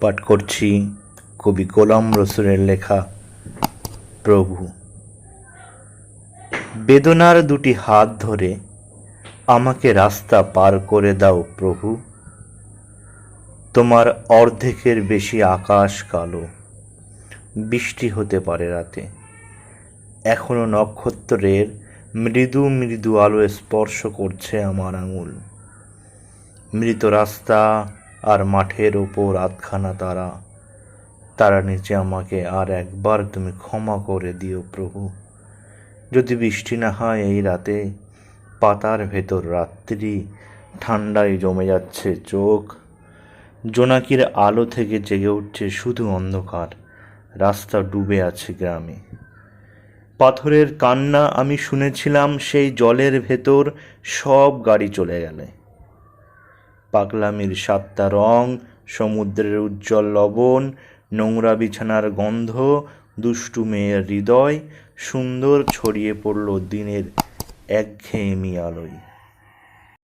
পাঠ করছি কবি গোলাম রসুলের লেখা, প্রভু। বেদনার দুটি হাত ধরে আমাকে রাস্তা পার করে দাও প্রভু। তোমার অর্ধেকের বেশি আকাশ কালো, বৃষ্টি হতে পারে রাতে। এখনও নক্ষত্রের মৃদু মৃদু আলো স্পর্শ করছে আমার আঙুল। মৃত রাস্তা আর মাঠের ওপর আধখানা তারা। তারা নিচে আমাকে আর একবার তুমি ক্ষমা করে দিও প্রভু। যদি বৃষ্টি না হয় এই রাতে, পাতার ভেতর রাত্রি ঠান্ডায় জমে যাচ্ছে চোখ। জোনাকির আলো থেকে জেগে উঠছে শুধু অন্ধকার, রাস্তা ডুবে আছে গ্রামে। পাথরের কান্না আমি শুনেছিলাম, সেই জলের ভেতর সব গাড়ি চলে গেলে। পাগলামির সাতটা রং, সমুদ্রের উজ্জ্বল লবণ, নোংরা বিছানার গন্ধ, দুষ্টু মেয়ের হৃদয়, সুন্দর ছড়িয়ে পড়ল দিনের একঘেয়েমি আলোয়।